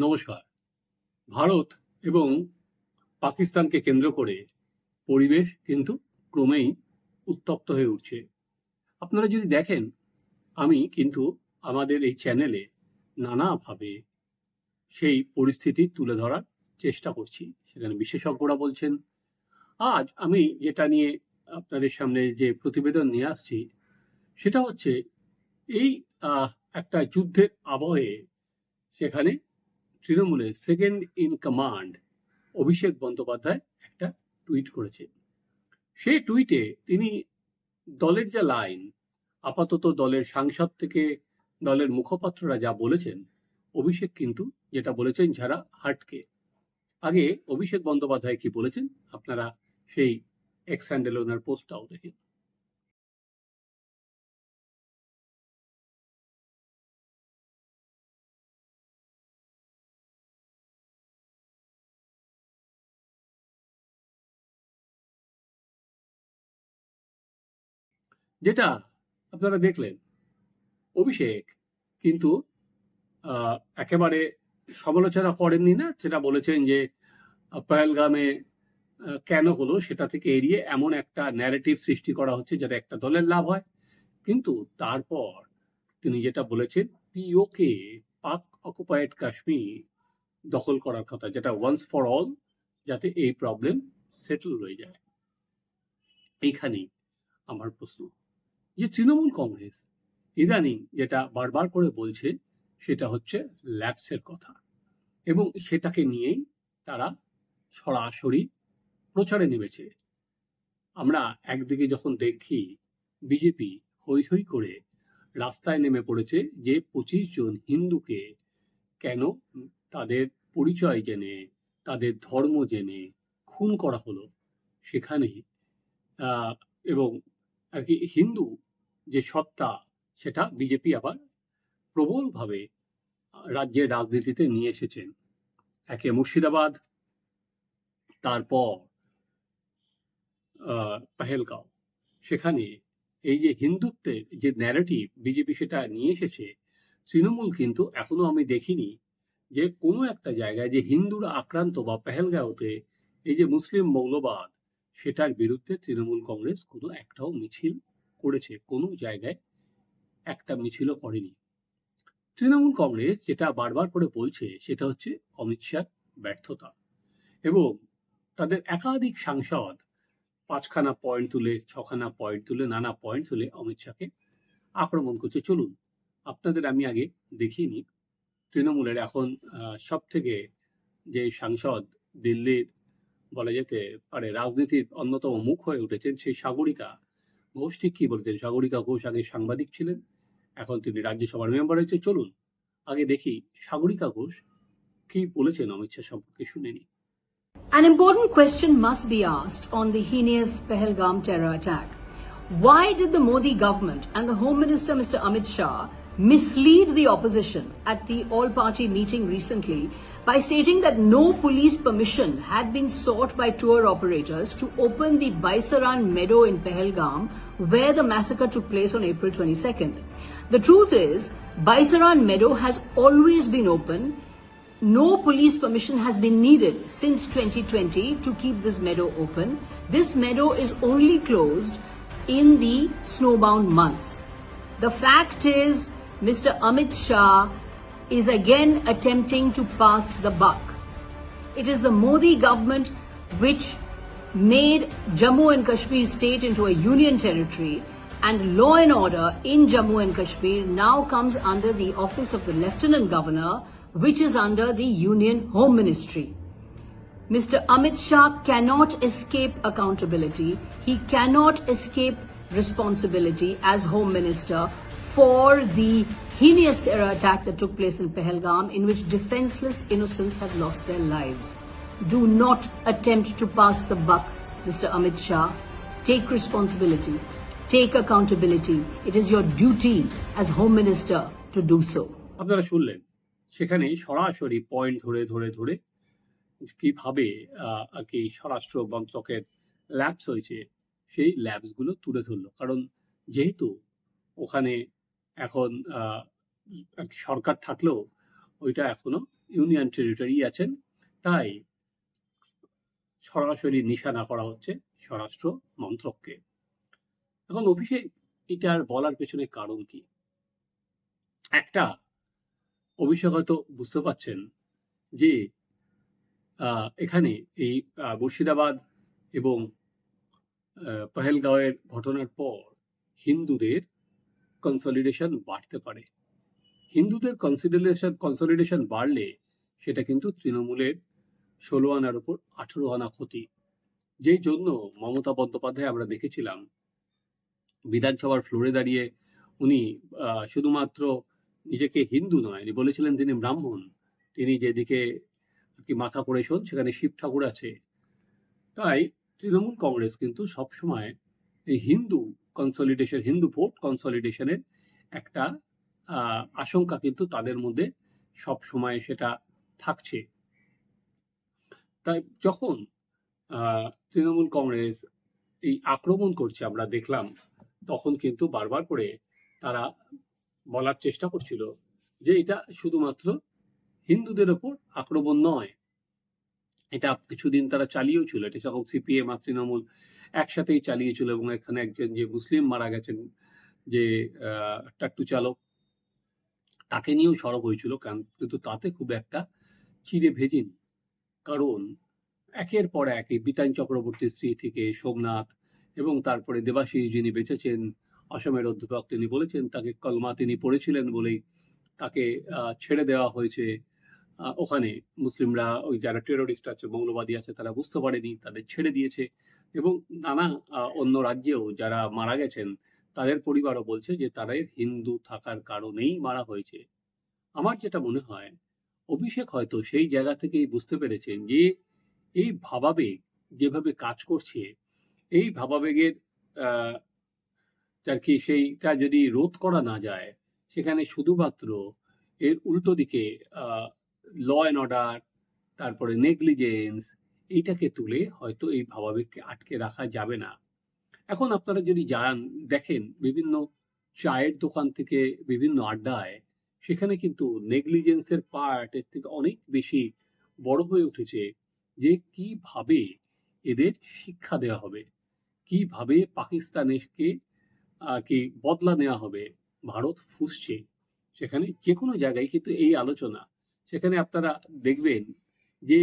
নমস্কার। ভারত এবং পাকিস্তানকে কেন্দ্র করে পরিবেশ কিন্তু ক্রমেই উত্তপ্ত হয়ে উঠছে। আপনারা যদি দেখেন, আমি কিন্তু আমাদের এই চ্যানেলে নানাভাবে সেই পরিস্থিতি তুলে ধরার চেষ্টা করছি। সেখানে বিশেষজ্ঞরা বলছেন, আজ আমি যেটা নিয়ে আপনাদের সামনে যে প্রতিবেদন নিয়ে আসছি, সেটা হচ্ছে এই একটা যুদ্ধের আবহে সেখানে তৃণমূলের second in command Abhishek Bandyopadhyay একটা টুইট করেছে। সেই টুইটে তিনি দলের যা লাইন আপাতত দলের সাংসদ থেকে দলের মুখপাত্ররা যা বলেছেন, অভিষেক কিন্তু যেটা বলেছেন যারা হার্টকে। আগে অভিষেক বন্দ্যোপাধ্যায় কি বলেছেন? আপনারা সেই এক্স হ্যান্ডেল ওনার পোস্টটাও দেখেন। যেটা আপনারা দেখলেন অভিষেক কিন্তু একেবারে সমালোচনা করেননি না? যেটা বলেছেন যে আহ, কেন হলো সেটা থেকে এড়িয়ে এমন একটা ন্যারেটিভ সৃষ্টি করা হচ্ছে যাতে একটা দলের লাভ হয়। কিন্তু তারপর তিনি যেটা বলেছেন পিওকে পাক অকুপায়েড কাশ্মীর দখল করার কথা যেটা ওয়ান্স ফর অল যাতে এই প্রবলেম সেটেল হয়ে যায়। এইখানেই আমার প্রশ্ন। যে তৃণমূল কংগ্রেস, ইদানিং যেটা বারবার করে বলছে, সেটা হচ্ছে ল্যাপসের কথা। এবং সেটাকে নিয়েই তারা সরাসরি প্রচারে নেমেছে। আমরা একদিকে যখন দেখি বিজেপি হৈ হৈ করে রাস্তায় নেমে পড়েছে যে পঁচিশ জন হিন্দুকে কেন তাদের পরিচয় জেনে, তাদের ধর্ম জেনে খুন করা হলো সেখানে এবং আর কি হিন্দু যে সত্তা, সেটা বিজেপি আবার প্রবলভাবে রাজ্যের রাজনীতিতে নিয়ে এসেছেন। একে মুর্শিদাবাদ, তারপর পেহেলগাঁও। সেখানে এই যে হিন্দুত্বের যে ন্যারেটিভ বিজেপি সেটা নিয়ে এসেছে, তৃণমূল কিন্তু এখনও আমি দেখিনি যে কোনো একটা জায়গায় যে হিন্দুরা আক্রান্ত বা পেহেলগাঁওতে এই যে মুসলিম মৌলবাদ সেটার বিরুদ্ধে তৃণমূল কংগ্রেস কোনো একটাও মিছিল করেছে, কোনো জায়গায় একটা মিছিলও করেনি। তৃণমূল কংগ্রেস যেটা বারবার করে বলছে সেটা হচ্ছে অমিত শাহ ব্যর্থতা এবং তাদের একাধিক সাংসদ পাঁচখানা পয়েন্ট তুলে, ছখানা পয়েন্ট তুলে, নানা পয়েন্ট তুলে অমিত শাহকে আক্রমণ করছে। চলুন, আপনাদের আমি আগে দেখিয়ে নিই। তৃণমূলের এখন সব থেকে যে সাংসদ দিল্লির বলা যেতে পারে রাজনীতির অন্যতম মুখ হয়ে উঠেছেন সেই সাগরিকা ঘোষ ঠিক কি বলতেন সাগরিকা ঘোষ আগে সাংবাদিক ছিলেন এখন তিনি রাজ্যসভার মেম্বার হয়েছে চলুন আগে দেখি সাগরিকা ঘোষ কি বলেছেন অমিত শাহ সম্পর্কে শুনে An important question must be asked on the heinous Pahalgam terror attack. Why did the Modi government and the Home Minister Mr. Amit Shah mislead the opposition at the all-party meeting recently by stating that no police permission had been sought by tour operators to open the Baisaran meadow in Pahalgam where the massacre took place on April 22nd? The truth is, Baisaran meadow has always been open no police permission has been needed since 2020 to keep this meadow open. This meadow is only closed in the snowbound months. The fact is, Mr. Amit Shah is again attempting to pass the buck. It is the Modi government which made Jammu and Kashmir state into a union territory and law and order in Jammu and Kashmir now comes under the office of the Lieutenant Governor which is under the Union Home Ministry. Mr. Amit Shah cannot escape accountability. He cannot escape responsibility as Home Minister for the heinous terror attack that took place in Pahalgam, in which defenseless innocents have lost their lives. Do not attempt to pass the buck, Mr. Amit Shah. Take responsibility. Take accountability. It is your duty as Home Minister to do so. আপনারা শুনলেন আর কি স্বরাষ্ট্র মন্ত্রকের labs হয়েছে সেই ল্যাবসগুলো তুলে ধরলো কারণ যেহেতু ওখানে এখন সরকার থাকলেও ওইটা এখনও ইউনিয়ন টেরিটরি আছেন। তাই সরাসরি নিশানা করা হচ্ছে স্বরাষ্ট্র মন্ত্রককে। এখন অভিষেক এটার বলার পেছনে কারণ কি? একটা অভিষেক হয়তো বুঝতে পারছেন যে এখানে এই মুর্শিদাবাদ এবং পহেলগাঁওয়ের ঘটনার পর হিন্দুদের কনসলিডেশন বাড়তে পারে। হিন্দুদের কনসিডারেশন কনসলিডেশন বাড়লে সেটা কিন্তু তৃণমূলের ষোলো আনার উপর আঠেরো আনা ক্ষতি। যেই জন্য মমতা বন্দ্যোপাধ্যায় আমরা দেখেছিলাম, বিধানসভার ফ্লোরে দাঁড়িয়ে উনি শুধুমাত্র নিজেকে হিন্দু নয় উনি বলেছিলেন তিনি ব্রাহ্মণ, তিনি যেদিকে কি মাথা করে শোন, সেখানে শিব ঠাকুর আছে। তাই তৃণমূল কংগ্রেস কিন্তু সবসময় এই হিন্দু কনসলিডেশন হিন্দু ভোট কনসলিডেশনের একটা আশঙ্কা কিন্তু তাদের মধ্যে সব সময় সেটা থাকছে। তাই যখন তৃণমূল কংগ্রেস এই আক্রমণ করছে আমরা দেখলাম, তখন কিন্তু বারবার করে তারা বলার চেষ্টা করছিল যে এটা শুধুমাত্র হিন্দুদের ওপর আক্রমণ নয়। এটা কিছুদিন তারা চালিয়েও ছিল, এটা যখন সিপিএম আর তৃণমূল একসাথেই চালিয়েছিল এবং এখানে একজন যে মুসলিম মারা গেছেন, যে টাট্টু চালক, তাকে নিয়েও সরব হয়েছিল কারণ কিন্তু তাতে খুব একটা চিড়ে ভেজেনি। কারণ একের পর এক বিতান চক্রবর্তীর স্ত্রী থেকে সোমনাথ এবং তারপরে দেবাশিস যিনি বেঁচেছেন, অসমের অধ্যাপক তিনি বলেছেন, তাকে কলমা তিনি পড়েছিলেন বলেই তাকে ছেড়ে দেওয়া হয়েছে। ওখানে মুসলিমরা ওই যারা টেরোরিস্ট আছে, মৌলবাদী আছে, তারা বুঝতে পারেনি, তাদের ছেড়ে দিয়েছে। এবং নানা অন্য রাজ্যেও যারা মারা গেছেন, তাদের পরিবারও বলছে যে তাদের হিন্দু থাকার কারণেই মারা হয়েছে। আমার যেটা মনে হয়, অভিষেক হয়তো সেই জায়গা থেকেই বুঝতে পেরেছেন যে এই ভাবাবেগ যেভাবে কাজ করছে, এই ভাবাবেগের আর কি সেইটা যদি রোধ করা না যায়, সেখানে শুধুমাত্র এর উল্টো দিকে ল অ্যান্ড অর্ডার তারপরে নেগলিজেন্স এইটাকে তুলে হয়তো এই ভাবাবেগকে আটকে রাখা যাবে না। এখন আপনারা যদি যান, দেখেন বিভিন্ন চায়ের দোকান থেকে বিভিন্ন আড্ডায়, সেখানে কিন্তু নেগলিজেন্সের পার্ট এর থেকে অনেক বেশি বড় হয়ে উঠেছে যে কীভাবে এদের শিক্ষা দেওয়া হবে, কীভাবে পাকিস্তানকে আর কি বদলা নেওয়া হবে, ভারত ফুসছে। সেখানে যে কোনো জায়গায় কিন্তু এই আলোচনা, সেখানে আপনারা দেখবেন যে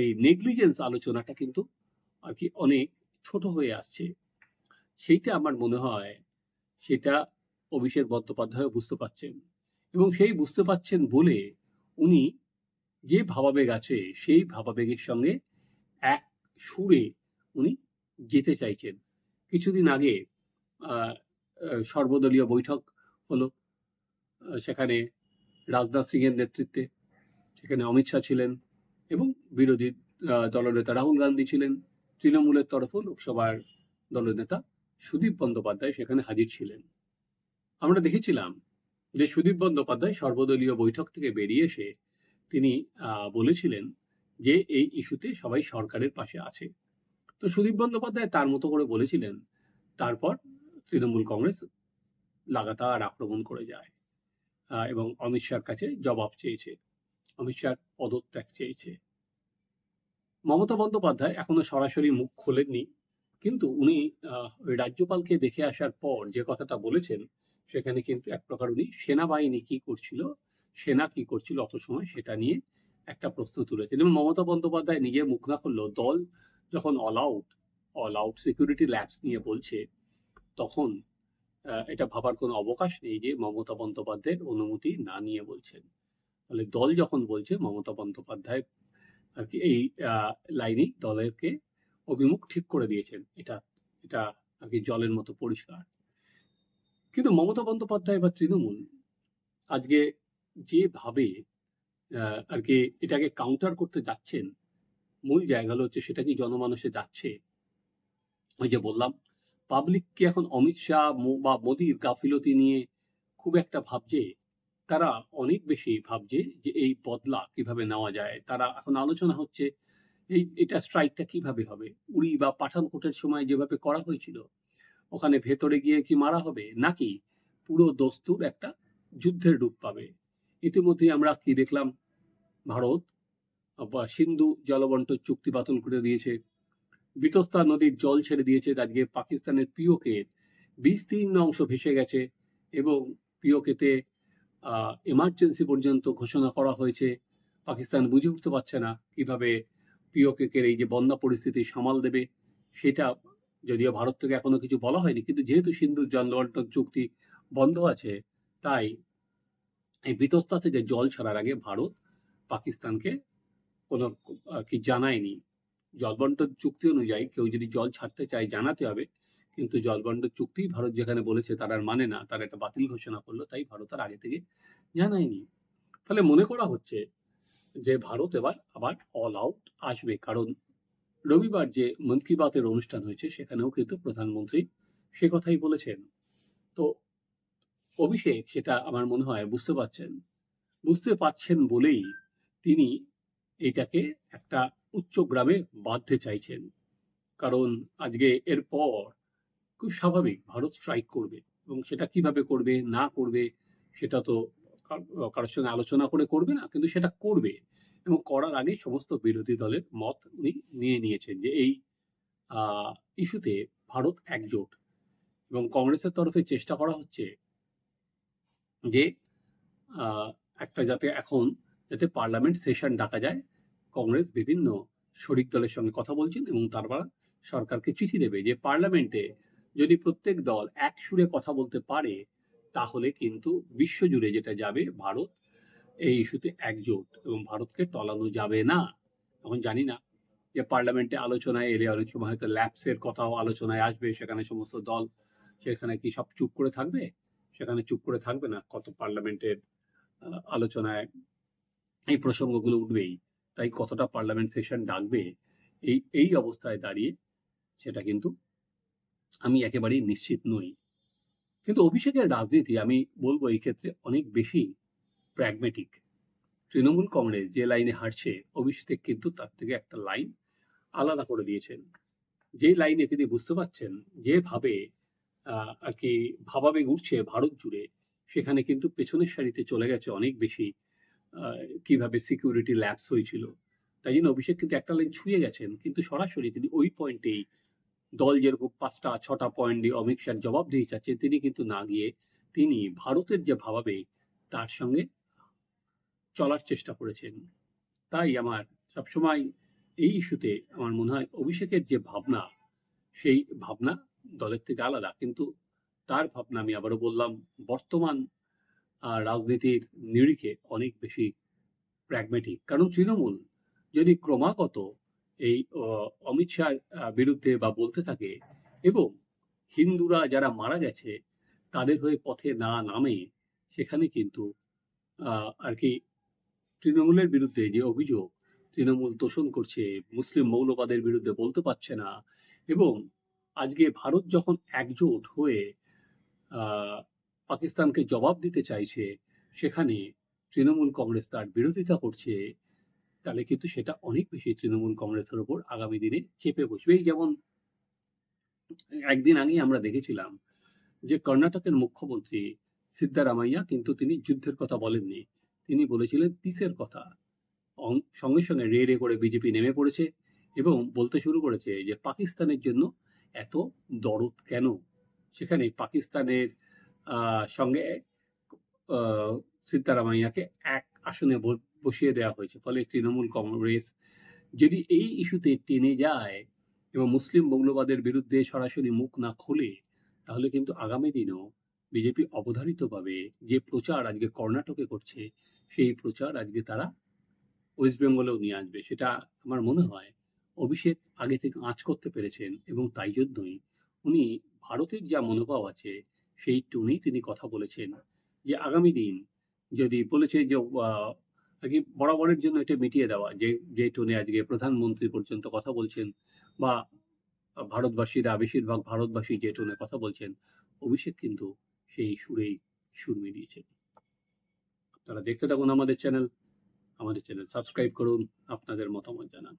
এই নেগলিজেন্স আলোচনাটা কিন্তু আর কি অনেক ছোট হয়ে আসছে। সেইটা আমার মনে হয় সেটা অভিষেক বন্দ্যোপাধ্যায় বুঝতে পারছেন এবং সেই বুঝতে পারছেন বলে উনি যে ভাবাবেগ আছে সেই ভাবাবেগের সঙ্গে এক সুরে উনি যেতে চাইছেন। কিছুদিন আগে সর্বদলীয় বৈঠক হলো সেখানে রাজনাথ সিংয়ের নেতৃত্বে, সেখানে অমিত শাহ ছিলেন। এবং বিরোধী দলনেতা রাহুল গান্ধী ছিলেন। তৃণমূলের তরফও লোকসভার দলনেতা সুদীপ বন্দ্যোপাধ্যায় সেখানে হাজির ছিলেন। আমরা দেখেছিলাম যে সুদীপ বন্দ্যোপাধ্যায় সর্বদলীয় বৈঠক থেকে বেরিয়ে এসে তিনি বলেছিলেন যে এই ইস্যুতে সবাই সরকারের পাশে আছে। তো সুদীপ বন্দ্যোপাধ্যায় তার মতো করে বলেছিলেন, তারপর তৃণমূল কংগ্রেস লাগাতার আক্রমণ করে যায় এবং অমিত শাহর কাছে জবাব চেয়েছে। অমিত পদত্যাগ চেয়েছে। মমতা বন্দ্যোপাধ্যায় এখনও সরাসরি মুখ খোলেননি, কিন্তু উনি রাজ্যপালকে দেখে আসার পর যে কথাটা বলেছেন, সেখানে কিন্তু এক প্রকার উনি সেনাবাহিনী কি করছিল, সেনা কি করছিল অত সময় সেটা নিয়ে একটা প্রশ্ন তুলেছেন। এবং মমতা বন্দ্যোপাধ্যায় নিজে মুখ না করলেও দল যখন all out all out security labs নিয়ে বলছে, তখন এটা ভাবার কোনো অবকাশ নেই যে মমতা বন্দ্যোপাধ্যায়ের অনুমতি না নিয়ে বলছেন। ফলে দল যখন বলছে, মমতা বন্দ্যোপাধ্যায় আর কি এই লাইনেই দলেরকে অভিমুখ ঠিক করে দিয়েছেন। এটা এটা আর কি জলের মতো পরিষ্কার। কিন্তু মমতা বন্দ্যোপাধ্যায় বা তৃণমূল আজকে যেভাবে আর কি এটাকে কাউন্টার করতে যাচ্ছেন, মূল জায়গা হচ্ছে সেটা কি জনমানুষে যাচ্ছে? ওই যে বললাম পাবলিক কি এখন অমিত শাহ বা মোদির গাফিলতি নিয়ে খুব একটা ভাবছে তারা অনেক বেশি ভাবছে যে এই বদলা কীভাবে নেওয়া যায়। তারা এখন আলোচনা হচ্ছে, এই, এটা স্ট্রাইকটা কীভাবে হবে? উড়ি বা পাঠানকোটের সময় যেভাবে করা হয়েছিল, ওখানে ভেতরে গিয়ে কি মারা হবে? নাকি পুরো দস্তুর একটা যুদ্ধের রূপ পাবে? ইতিমধ্যে আমরা কি দেখলাম, ভারত, বা সিন্ধু জলবন্টন চুক্তি বাতিল করে দিয়েছে। বিতস্তা নদীর জল ছেড়ে দিয়েছে, আজকে পাকিস্তানের পিওকে বিস্তীর্ণ অংশ ভেসে গেছে এবং পিওকেতে এমার্জেন্সি পর্যন্ত ঘোষণা করা হয়েছে। পাকিস্তান বুঝে উঠতে পারছে না কীভাবে পিওকেকের এই যে বন্যা পরিস্থিতি সামাল দেবে, সেটা যদিও ভারত থেকে এখনও কিছু বলা হয়নি, কিন্তু যেহেতু সিন্ধু জলবন্টন চুক্তি বন্ধ আছে, তাই এই বিতস্তা থেকে জল ছাড়ার আগে ভারত পাকিস্তানকে কোনো কি জানায়নি। জলবন্টন চুক্তি অনুযায়ী কেউ যদি জল ছাড়তে চায় জানাতে হবে কিন্তু জলবন্টন চুক্তি ভারত যেখানে বলেছে তারা আর মানে না, তারা একটা বাতিল ঘোষণা করল, তাই ভারত আর আগে থেকে জানায়নি। ফলে মনে করা হচ্ছে যে ভারত এবার আবার অল আউট আসবে, কারণ রবিবার যে মন কি বাতের অনুষ্ঠান হয়েছে সেখানেও কিন্তু প্রধানমন্ত্রী সে কথাই বলেছেন। তো অভিষেক সেটা আমার মনে হয় বুঝতে পারছেন বুঝতে পারছেন বলেই তিনি এটাকে একটা উচ্চ গ্রামে বাঁধতে চাইছেন। কারণ আজকে এরপর খুব স্বাভাবিক, ভারত স্ট্রাইক করবে এবং সেটা কীভাবে করবে, না করবে, সেটা তো কারোর সঙ্গে আলোচনা করে করবে না, কিন্তু সেটা করবে এবং করার আগে সমস্ত বিরোধী দলের মত উনি নিয়ে নিয়েছেন যে এই ইস্যুতে ভারত একজোট এবং কংগ্রেসের তরফে চেষ্টা করা হচ্ছে যে একটা যাতে এখন যাতে পার্লামেন্ট সেশন ডাকা যায়, কংগ্রেস বিভিন্ন শরিক দলের সঙ্গে কথা বলছেন এবং তারপর সরকারকে চিঠি দেবে যে পার্লামেন্টে যদি প্রত্যেক দল এক সুরে কথা বলতে পারে, তাহলে কিন্তু বিশ্বজুড়ে যেটা যাবে ভারত, এই ইস্যুতে একজোট এবং ভারতকে টলানো যাবে না। এখন জানি না যে পার্লামেন্টে আলোচনায় এলে অনেক সময় হয়তো ল্যাপসের কথাও আলোচনায় আসবে, সেখানে সমস্ত দল, সেখানে কি সব চুপ করে থাকবে? সেখানে চুপ করে থাকবে না, কত পার্লামেন্টের আলোচনায় এই প্রসঙ্গগুলো উঠবেই, তাই কতটা পার্লামেন্ট সেশন ডাকবে, এই এই অবস্থায় দাঁড়িয়ে সেটা কিন্তু আমি একেবারেই নিশ্চিত নই। কিন্তু অভিষেকের রাজনীতি আমি বলব এই ক্ষেত্রে অনেক বেশি প্র্যাগমেটিক তৃণমূল কংগ্রেস যে লাইনে হাঁটছে অভিষেক কিন্তু তার থেকে একটা লাইন আলাদা করে দিয়েছেন। যে লাইনে তিনি বুঝতে পারছেন যেভাবে আর কি ভাবাবেগ উঠছে ভারত জুড়ে, সেখানে কিন্তু পেছনের সারিতে চলে গেছে অনেক বেশি কীভাবে সিকিউরিটি ল্যাপস হয়েছিল। তাই জন্য অভিষেক কিন্তু একটা লাইন ছুঁয়ে গেছেন, কিন্তু সরাসরি তিনি ওই পয়েন্টেই দল যেরকম পাঁচটা, ছটা পয়েন্ট দিয়ে অমিত শাহ জবাব দিয়ে চাচ্ছে তিনি কিন্তু না গিয়ে তিনি ভারতের যে ভাবাবেগ তার সঙ্গে চলার চেষ্টা করেছেন। তাই আমার সবসময় এই ইস্যুতে আমার মনে হয় অভিষেকের যে ভাবনা, সেই ভাবনা দলের থেকে আলাদা। কিন্তু তার ভাবনা আমি আবারও বললাম, বর্তমান রাজনীতির নিরিখে অনেক বেশি প্র্যাগমেটিক কারণ তৃণমূল যদি ক্রমাগত এই অমিত শাহর বিরুদ্ধে বা বলতে থাকে এবং হিন্দুরা যারা মারা গেছে তাদের হয়ে পথে না নামে সেখানে কিন্তু আর কি তৃণমূলের বিরুদ্ধে যে অভিযোগ তৃণমূল তোষণ করছে, মুসলিম মৌলবাদের বিরুদ্ধে বলতে পারছে না এবং আজকে ভারত যখন একজোট হয়ে পাকিস্তানকে জবাব দিতে চাইছে, সেখানে তৃণমূল কংগ্রেস তার বিরোধিতা করছে তাহলে কিন্তু সেটা অনেক বেশি তৃণমূল কংগ্রেসের উপর আগামী দিনে চেপে বসবে। এই যেমন একদিন আগে আমরা দেখেছিলাম যে কর্ণাটকের মুখ্যমন্ত্রী সিদ্ধারামাইয়া কিন্তু তিনি যুদ্ধের কথা বলেননি। তিনি বলেছিলেন পিসের কথা। সঙ্গে সঙ্গে রে রে করে বিজেপি নেমে পড়েছে এবং বলতে শুরু করেছে যে পাকিস্তানের জন্য এত দরদ কেন? সেখানে পাকিস্তানের সঙ্গে সিদ্ধারামাইয়াকে এক আসনে বসিয়ে দেওয়া হয়েছে, ফলে তৃণমূল কংগ্রেস যদি এই ইস্যুতে টেনে যায় এবং মুসলিম মৌলবাদের বিরুদ্ধে সরাসরি মুখ না খোলে, তাহলে কিন্তু আগামী দিনেও বিজেপি অবধারিতভাবে যে প্রচার আজকে কর্ণাটকে করছে, সেই প্রচার আজকে তারা ওয়েস্ট বেঙ্গলেও নিয়ে আসবে। সেটা আমার মনে হয় অভিষেক আগে থেকে আঁচ করতে পেরেছেন এবং তাই জন্যই উনি ভারতের যা মনোভাব আছে, সেই টোনেই তিনি কথা বলেছেন যে আগামী দিন যদি বলেছে যে আর বরাবরের জন্য এটা মিটিয়ে দেওয়া। যে যে টোনে আজকে প্রধানমন্ত্রী পর্যন্ত কথা বলছেন বা ভারতবাসীরা বেশিরভাগ ভারতবাসী যে টোনে কথা বলছেন, অভিষেক কিন্তু সেই সুরেই সুর মিলিয়েছেন। আপনারা দেখতে থাকুন আমাদের চ্যানেল। আমাদের চ্যানেল সাবস্ক্রাইব করুন, আপনাদের মতামত জানান।